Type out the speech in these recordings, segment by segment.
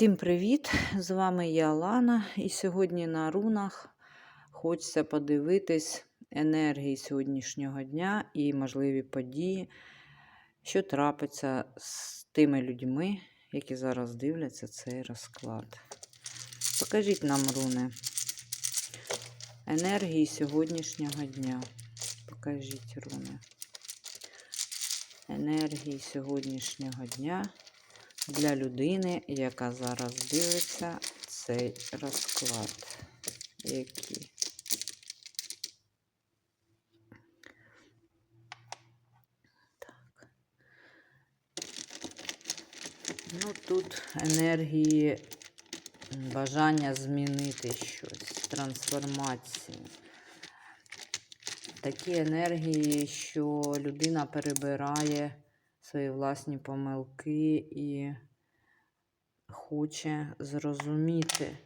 Всім привіт! З вами я Лана, і сьогодні на рунах хочеться подивитись енергії сьогоднішнього дня і можливі події, що трапиться з тими людьми, які зараз дивляться цей розклад. Покажіть нам руни енергії сьогоднішнього дня. Покажіть руни. Енергії сьогоднішнього дня для людини, яка зараз дивиться цей розклад. Які? Так. Ну, тут енергії бажання змінити щось, трансформації. Такі енергії, що людина перебирає свої власні помилки і хоче зрозуміти,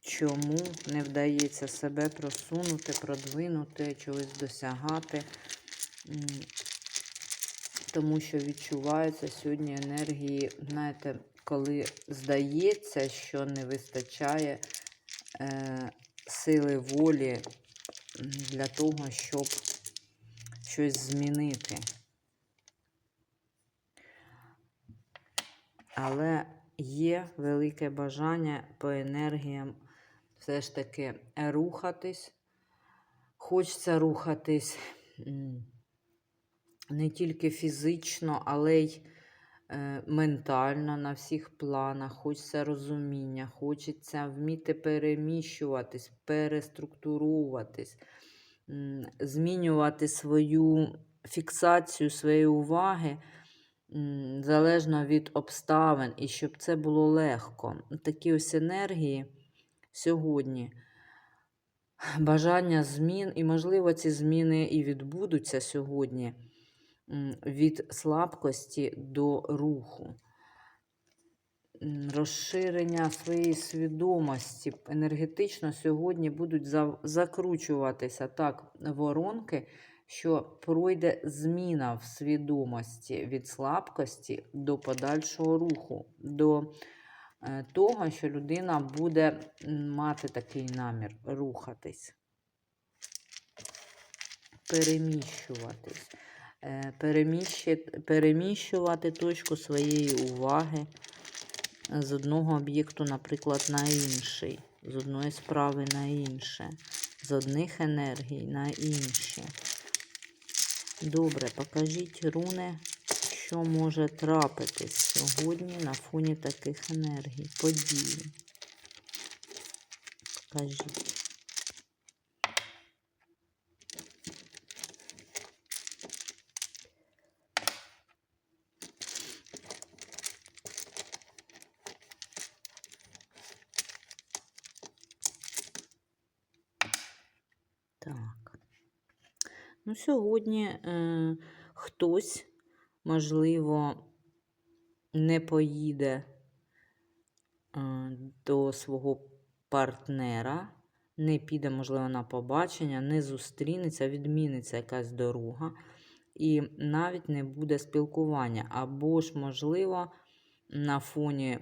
чому не вдається себе просунути, продвинути, чогось досягати. Тому що відчуваються сьогодні енергії, знаєте, коли здається, що не вистачає е, сили волі для того, щоб щось змінити. Але є велике бажання по енергіям все ж таки рухатись. Хочеться рухатись не тільки фізично, але й е, ментально на всіх планах. Хочеться розуміння, хочеться вміти переміщуватись, переструктуруватись, змінювати свою фіксацію своєї уваги залежно від обставин, і щоб це було легко. Такі ось енергії сьогодні. Бажання змін, і, можливо, ці зміни і відбудуться сьогодні від слабкості до руху. Розширення своєї свідомості енергетично сьогодні будуть закручуватися так воронки, що пройде зміна в свідомості від слабкості до подальшого руху, до е, того, що людина буде мати такий намір рухатись, переміщуватись, е, переміщувати точку своєї уваги з одного об'єкту, наприклад, на інший, з одної справи на інше, з одних енергій на інші. Добре, покажіть руни, що може трапитись сьогодні на фоні таких енергій, Події. Покажіть. Так. Ну, Сьогодні е, хтось, можливо, не поїде е, до свого партнера, не піде, можливо, на побачення, не зустрінеться, відміниться якась дорога, і навіть не буде спілкування. Або ж, можливо, на фоні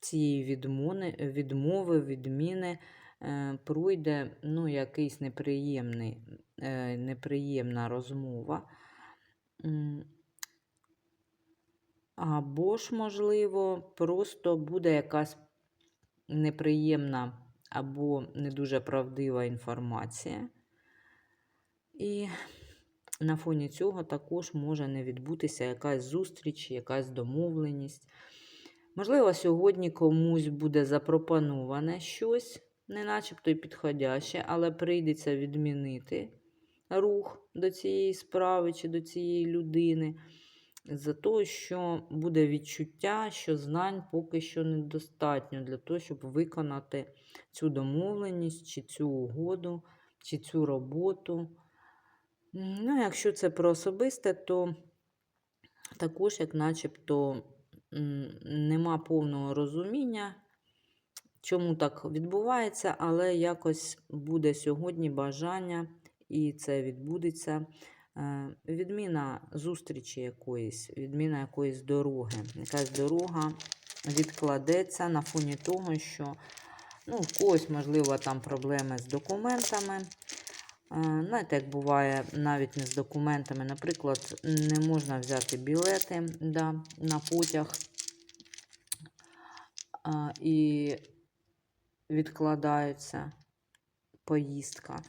цієї відмови, відмови, відміни. Е, пройде ну, якийсь неприємний, неприємна розмова. Або ж, можливо, просто буде якась неприємна або не дуже правдива інформація. І на фоні цього також може не відбутися якась зустріч, якась домовленість. Можливо, сьогодні комусь буде запропоноване щось, не начебто й підходяще, але прийдеться відмінити рух до цієї справи чи до цієї людини. За те, що буде відчуття, що знань поки що недостатньо для того, щоб виконати цю домовленість, чи цю угоду, чи цю роботу. Ну, Якщо це про особисте, то також, як начебто, нема повного розуміння, чому так відбувається, але якось буде сьогодні бажання, і це відбудеться. Е, відміна зустрічі якоїсь, відміна якоїсь дороги. Якась дорога відкладеться на фоні того, що ну, в когось, можливо, там проблеми з документами. Е, Знаєте, як буває навіть не з документами. Наприклад, не можна взяти білети да, на потяг і відкладається поїздка.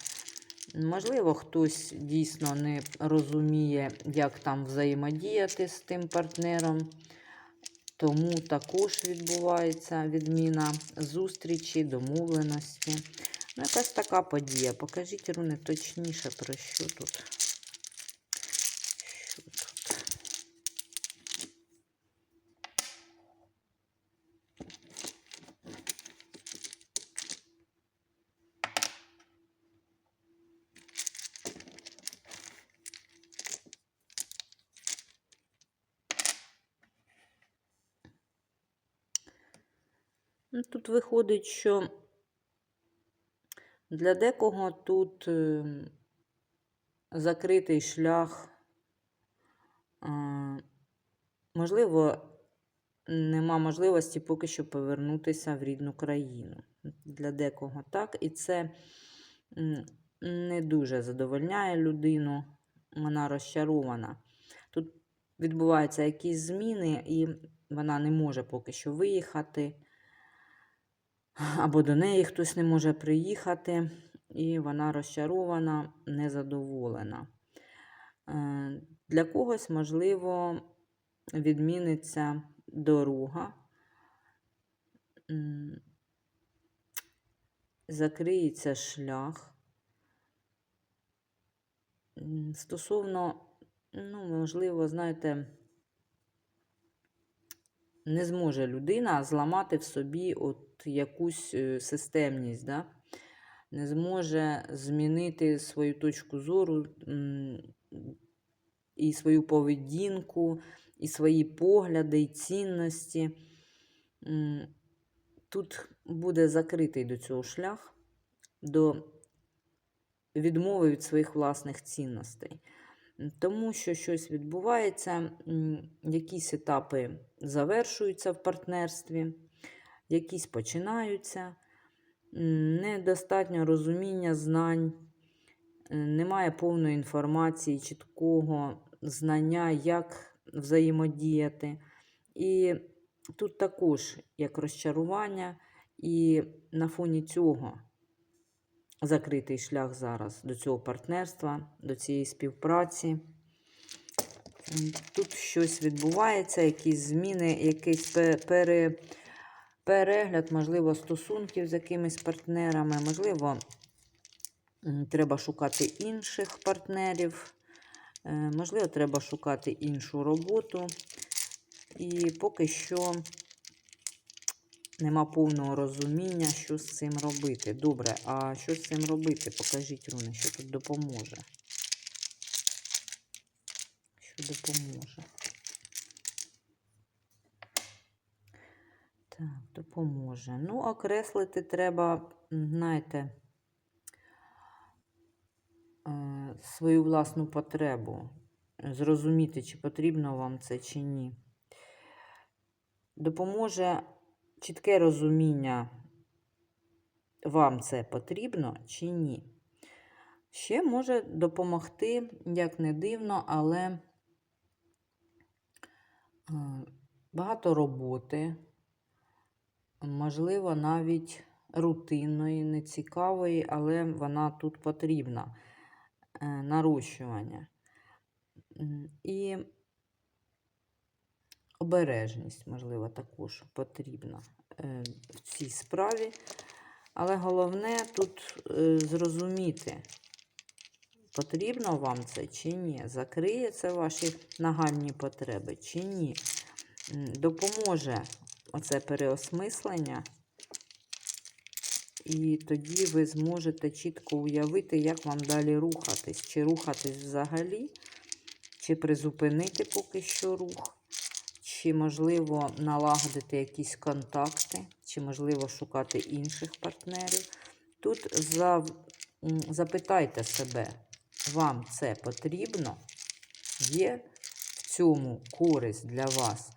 Можливо, хтось дійсно не розуміє, як там взаємодіяти з тим партнером. Тому також відбувається відміна зустрічі, домовленості. Ну, якась така подія. Покажіть, руни, точніше, про що тут. Тут виходить, що для декого тут е, закритий шлях, е, можливо, нема можливості поки що повернутися в рідну країну. Для декого так. І це не дуже задовольняє людину, вона розчарована. Тут відбуваються якісь зміни, і вона не може поки що виїхати або до неї хтось не може приїхати, і вона розчарована, незадоволена. Е, Для когось, можливо, відміниться дорога, закриється шлях. Стосовно, ну, можливо, знаєте, не зможе людина зламати в собі от якусь е, системність, да? не зможе змінити свою точку зору і свою поведінку, і свої погляди, і цінності. Тут буде закритий до цього шлях, до відмови від своїх власних цінностей. Тому що щось відбувається, якісь етапи завершуються в партнерстві, якісь починаються, недостатньо розуміння знань, е, немає повної інформації, чіткого знання, як взаємодіяти. І тут також як розчарування, і на фоні цього закритий шлях зараз до цього партнерства, до цієї співпраці. Тут щось відбувається, якісь зміни, якийсь пере, перегляд, можливо, стосунків з якимись партнерами, можливо, треба шукати інших партнерів, е, можливо, треба шукати іншу роботу. І поки що нема повного розуміння, що з цим робити. Добре, а що з цим робити? Покажіть, Руни, що тут допоможе. Що допоможе? Так, допоможе. Ну, окреслити треба, знаєте, е, свою власну потребу. Зрозуміти, чи потрібно вам це, чи ні. Допоможе чітке розуміння, вам це потрібно чи ні. Ще може допомогти, як не дивно, але е, багато роботи, можливо, навіть рутинної, нецікавої, але вона тут потрібна. Е, Нарощування. І обережність, можливо, також потрібна е, в цій справі. Але головне тут е, зрозуміти, потрібно вам це чи ні. Закриє це ваші нагальні потреби чи ні. Допоможе оце переосмислення. І тоді ви зможете чітко уявити, як вам далі рухатись. Чи рухатись взагалі, чи призупинити поки що рух, чи, можливо, налагодити якісь контакти, чи, можливо, шукати інших партнерів. Тут за, запитайте себе, вам це потрібно? Є в цьому користь для вас?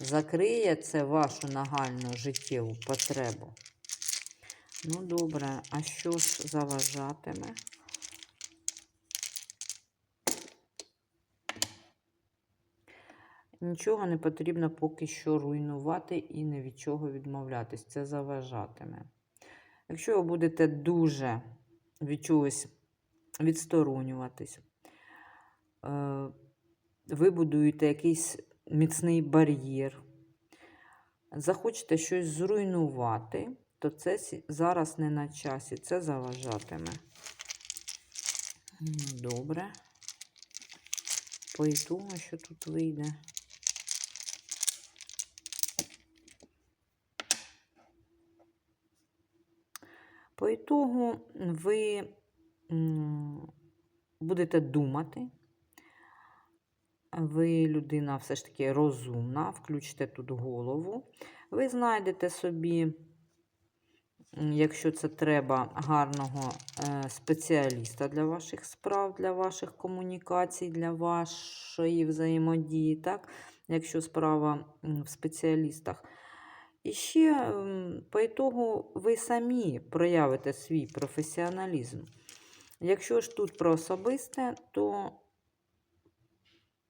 закриє це вашу нагальну життєву потребу. Ну, добре, а що ж заважатиме? Нічого не потрібно поки що руйнувати і ні від чого відмовлятись. Це заважатиме. Якщо ви будете дуже від чогось відсторонюватись, е, ви будуєте якийсь міцний бар'єр, захочете щось зруйнувати, то це зараз не на часі, це заважатиме. Добре. По ітогу, що тут вийде. По ітогу ви будете думати. Ви людина все ж таки розумна, включите тут голову. Ви знайдете собі, якщо це треба, гарного е, спеціаліста для ваших справ, для ваших комунікацій, для вашої взаємодії, так? якщо справа в спеціалістах. І ще по ітогу ви самі проявите свій професіоналізм. Якщо ж тут про особисте, то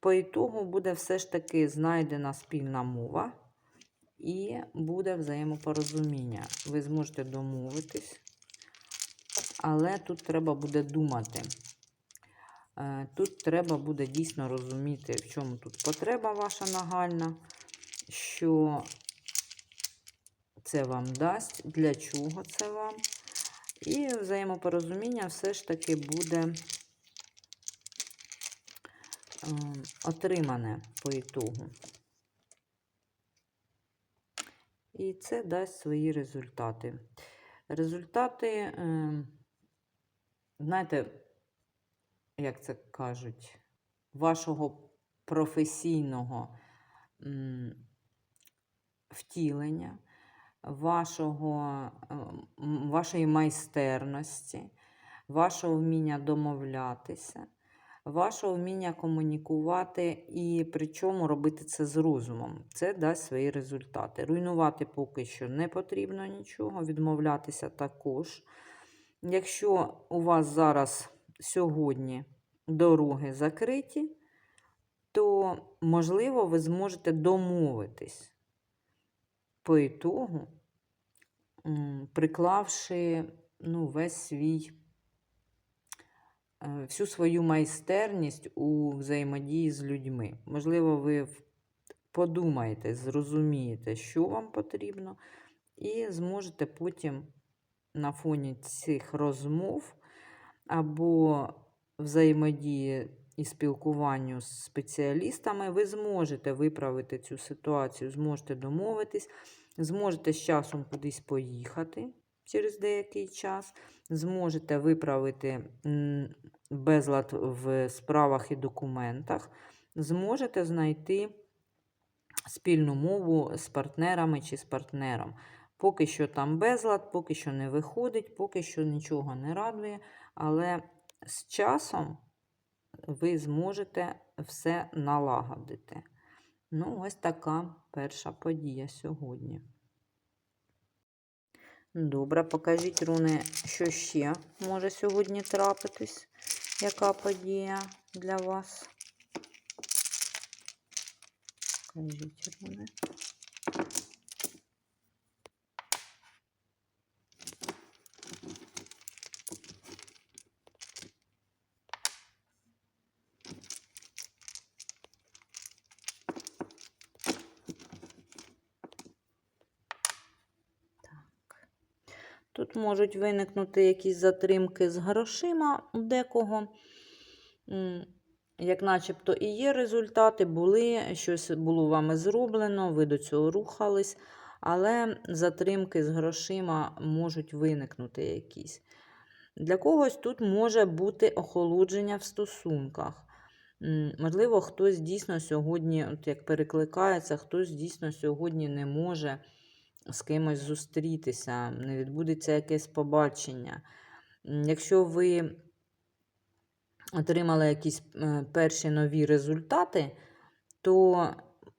по ітогу буде все ж таки знайдена спільна мова і буде взаємопорозуміння. Ви зможете домовитись, але тут треба буде думати. Е, Тут треба буде дійсно розуміти, в чому тут потреба ваша нагальна, що це вам дасть, для чого це вам. І взаємопорозуміння все ж таки буде е, отримане по ітогу. І це дасть свої результати. Результати, е, знаєте, як це кажуть, вашого професійного втілення, вашого, е, вашої майстерності, вашого вміння домовлятися, вашого вміння комунікувати і причому робити це з розумом. Це дасть свої результати. Руйнувати поки що не потрібно нічого, відмовлятися також. Якщо у вас зараз сьогодні дороги закриті, то, можливо, ви зможете домовитись по ітогу, приклавши ну, весь свій, е, всю свою майстерність у взаємодії з людьми. Можливо, ви подумаєте, зрозумієте, що вам потрібно, і зможете потім на фоні цих розмов або взаємодії і спілкуванню з спеціалістами, ви зможете виправити цю ситуацію, зможете домовитись, зможете з часом кудись поїхати через деякий час, зможете виправити безлад в справах і документах, зможете знайти спільну мову з партнерами чи з партнером. Поки що там безлад, поки що не виходить, поки що нічого не радує, але з часом ви зможете все налагодити. Ну, ось така перша подія сьогодні. Добре, покажіть, руни, що ще може сьогодні трапитись. Яка подія для вас? Покажіть, руни. Тут можуть виникнути якісь затримки з грошима у декого. Як начебто і є результати, були, щось було вами зроблено, ви до цього рухались, але затримки з грошима можуть виникнути якісь. Для когось тут може бути охолодження в стосунках. Можливо, хтось дійсно сьогодні, от як перекликається, хтось дійсно сьогодні не може з кимось зустрітися, не відбудеться якесь побачення. Якщо ви отримали якісь е, перші нові результати, то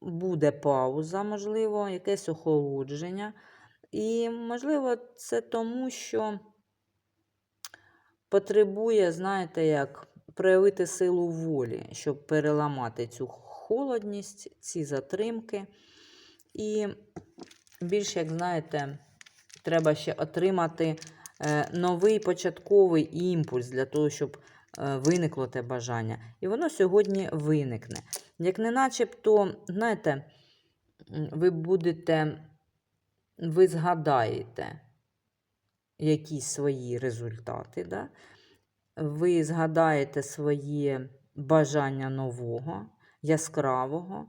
буде пауза, можливо, якесь охолодження. І, можливо, це тому, що потребує, знаєте, як проявити силу волі, щоб переламати цю холодність, ці затримки. І більш, як знаєте, треба ще отримати е, новий початковий імпульс для того, щоб е, виникло те бажання. І воно сьогодні виникне. Як не начебто, знаєте, ви будете, ви згадаєте якісь свої результати, да? ви згадаєте своє бажання нового, яскравого.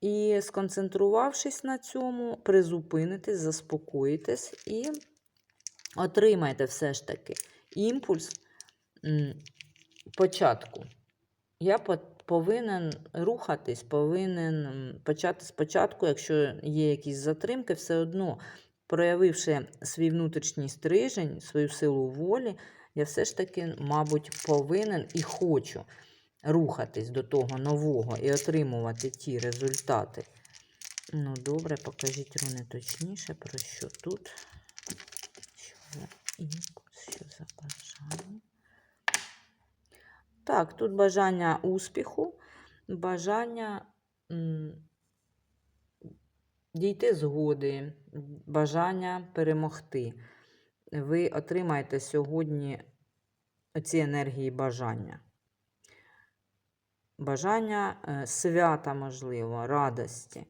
І сконцентрувавшись на цьому, призупинитесь, заспокоїтесь і отримаєте все ж таки імпульс початку. Я повинен рухатись, повинен почати спочатку, якщо є якісь затримки, все одно, проявивши свій внутрішній стрижень, свою силу волі, я все ж таки, мабуть, повинен і хочу рухатись до того нового і отримувати ті результати. Ну, добре, покажіть руни точніше, про що тут. Що за імпульс, що за бажання. Так, тут бажання успіху, бажання дійти згоди, бажання перемогти. Ви отримаєте сьогодні ці енергії бажання. Бажання е, свята, можливо, радості.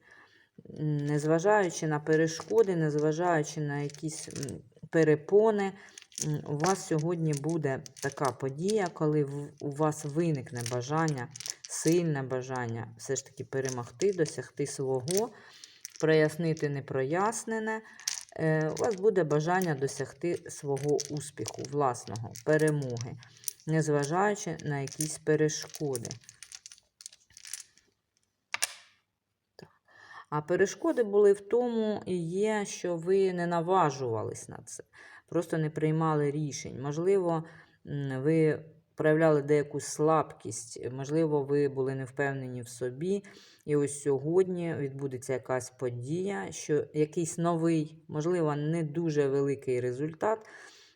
Незважаючи на перешкоди, незважаючи на якісь перепони, у вас сьогодні буде така подія, коли у вас виникне бажання, сильне бажання все ж таки перемогти, досягти свого, прояснити непрояснене. Е, У вас буде бажання досягти свого успіху, власного, перемоги, незважаючи на якісь перешкоди. А перешкоди були в тому і є, що ви не наважувались на це, просто не приймали рішень. Можливо, ви проявляли деяку слабкість, можливо, ви були не впевнені в собі. І ось сьогодні відбудеться якась подія, що якийсь новий, можливо, не дуже великий результат,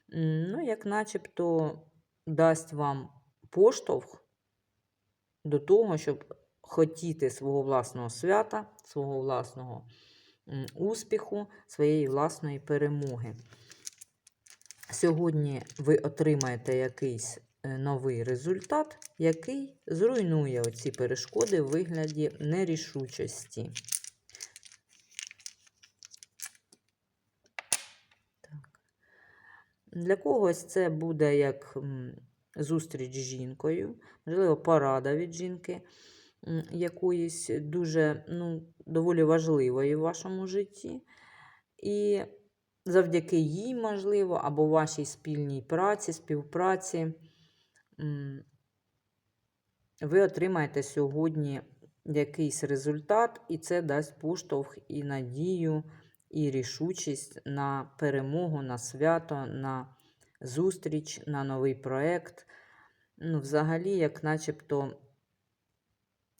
ну, як начебто дасть вам поштовх до того, щоб хотіти свого власного свята, свого власного успіху, своєї власної перемоги. Сьогодні ви отримаєте якийсь е, новий результат, який зруйнує оці перешкоди в вигляді нерішучості. Так. Для когось це буде як зустріч з жінкою, можливо, порада від жінки якоїсь дуже ну, доволі важливої в вашому житті. І завдяки їй, можливо, або вашій спільній праці, співпраці, ви отримаєте сьогодні якийсь результат, і це дасть поштовх і надію, і рішучість на перемогу, на свято, на зустріч, на новий проєкт. Ну, взагалі, як начебто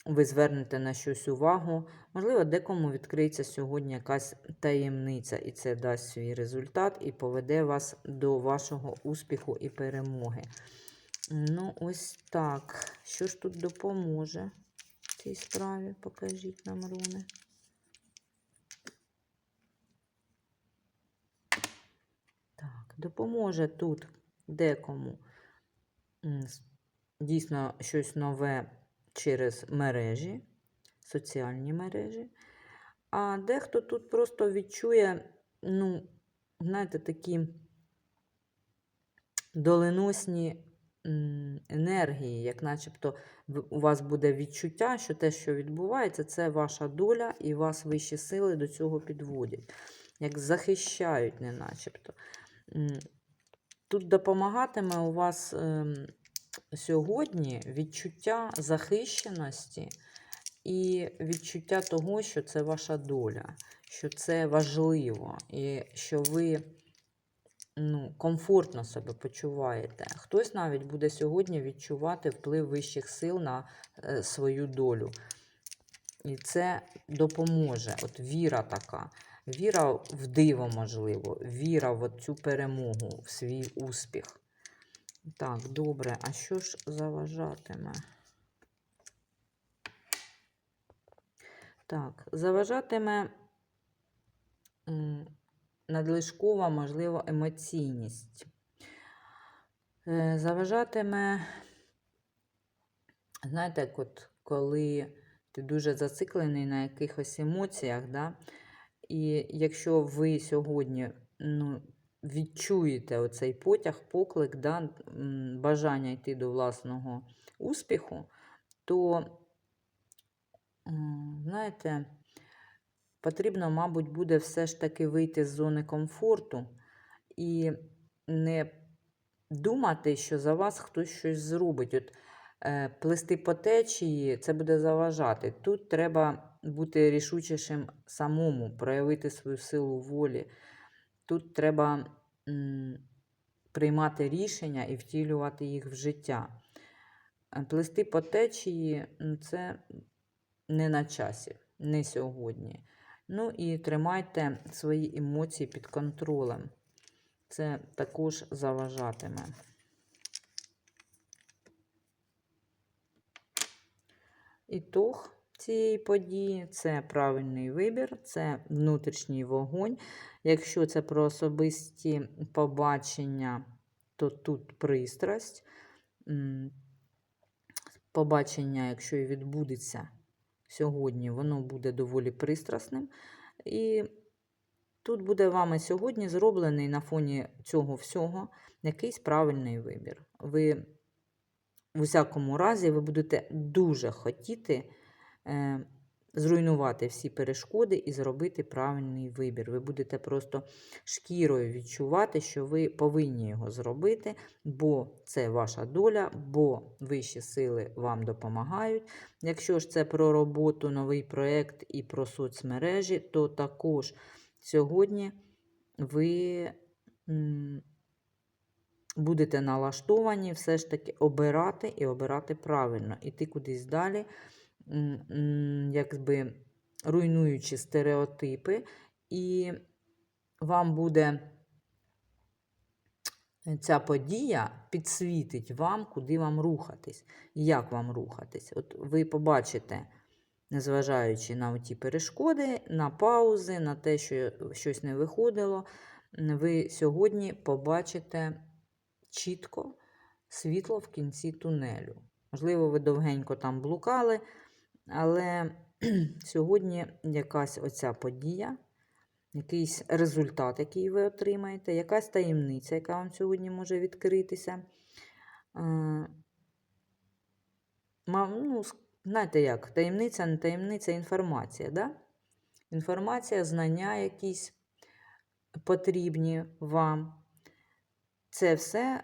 ви звернете на щось увагу. Можливо, декому відкриється сьогодні якась таємниця, і це дасть свій результат і поведе вас до вашого успіху і перемоги. Ну, ось так. Що ж тут допоможе в цій справі? Покажіть нам, руни. Так, допоможе тут декому дійсно щось нове через мережі, соціальні мережі. А дехто тут просто відчує, ну, знаєте, такі доленосні енергії, як начебто у вас буде відчуття, що те, що відбувається, це ваша доля, і вас вищі сили до цього підводять, як захищають, не начебто. Тут допомагатиме у вас ем, сьогодні відчуття захищеності і відчуття того, що це ваша доля, що це важливо, і що ви ну, комфортно себе почуваєте. Хтось навіть буде сьогодні відчувати вплив вищих сил на е, свою долю. І це допоможе. От віра така. Віра в диво, можливо, віра в цю перемогу, в свій успіх. Так, добре, а що ж заважатиме? Так, заважатиме надлишкова, можливо, емоційність. Е, Заважатиме, знаєте, от коли ти дуже зациклений на якихось емоціях, да? і якщо ви сьогодні ну, відчуєте оцей потяг, поклик, да, бажання йти до власного успіху, то, знаєте, потрібно, мабуть, буде все ж таки вийти з зони комфорту і не думати, що за вас хтось щось зробить. От, е, плисти по течії це буде заважати. Тут треба бути рішучішим самому, проявити свою силу волі. Тут треба приймати рішення і втілювати їх в життя. Е, Плисти по течії це не на часі, не сьогодні. Ну і тримайте свої емоції під контролем. Це також заважатиме. Ітог цієї події це правильний вибір, це внутрішній вогонь. Якщо це про особисті побачення, то тут пристрасть. Побачення, якщо і відбудеться сьогодні, воно буде доволі пристрасним. І тут буде вами сьогодні зроблений на фоні цього всього якийсь правильний вибір. Ви в усякому разі ви будете дуже хотіти зруйнувати всі перешкоди і зробити правильний вибір. Ви будете просто шкірою відчувати, що ви повинні його зробити, бо це ваша доля, бо вищі сили вам допомагають. Якщо ж це про роботу, новий проєкт і про соцмережі, то також сьогодні ви. будете налаштовані все ж таки обирати і обирати правильно, іти кудись далі, якби руйнуючи стереотипи, і вам буде ця подія підсвітить вам, куди вам рухатись, і як вам рухатись. От ви побачите, незважаючи на ті перешкоди, на паузи, на те, що щось не виходило, ви сьогодні побачите чітко світло в кінці тунелю. Можливо, ви довгенько там блукали, але сьогодні якась оця подія, якийсь результат, який ви отримаєте, якась таємниця, яка вам сьогодні може відкритися. Е, ну, знаєте як, таємниця, не таємниця, інформація. Да? Інформація, знання якісь потрібні вам. Це все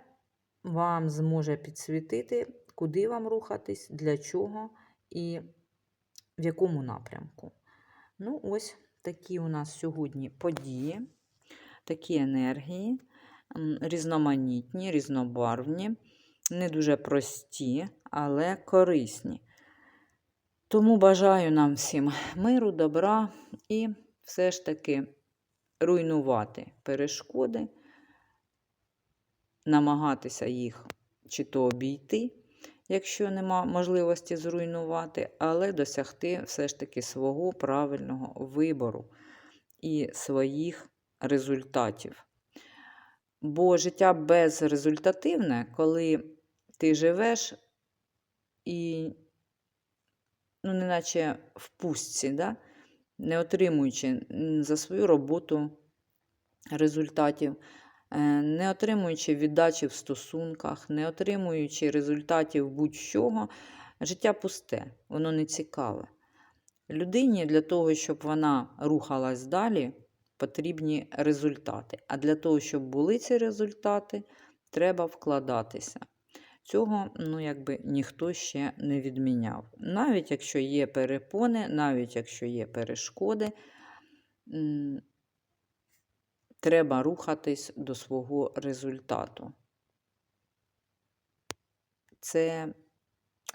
вам зможе підсвітити, куди вам рухатись, для чого і в якому напрямку. Ну, ось такі у нас сьогодні події, такі енергії, різноманітні, різнобарвні, не дуже прості, але корисні. Тому бажаю нам всім миру, добра і все ж таки руйнувати перешкоди намагатися їх чи то обійти, якщо нема можливості зруйнувати, але досягти все ж таки свого правильного вибору і своїх результатів. Бо життя безрезультативне, коли ти живеш і, ну, неначе в пустці, да? не отримуючи за свою роботу результатів, не отримуючи віддачі в стосунках, не отримуючи результатів будь-чого, життя пусте, воно не цікаве. Людині для того, щоб вона рухалась далі, потрібні результати. А для того, щоб були ці результати, треба вкладатися. Цього ну, якби, ніхто ще не відміняв. Навіть якщо є перепони, навіть якщо є перешкоди, треба рухатись до свого результату. Це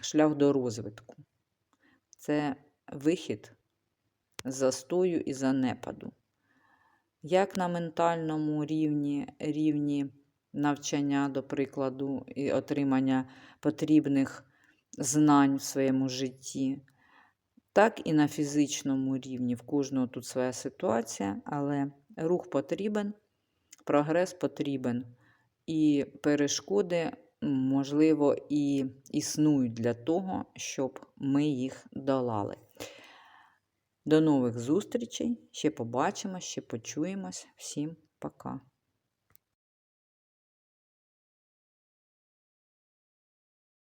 шлях до розвитку. Це вихід з застою і занепаду. Як на ментальному рівні, рівні навчання, до прикладу, і отримання потрібних знань в своєму житті, так і на фізичному рівні. В кожного тут своя ситуація, але рух потрібен, прогрес потрібен. І перешкоди, можливо, і існують для того, щоб ми їх долали. До нових зустрічей. Ще побачимось, ще почуємось. Всім пока.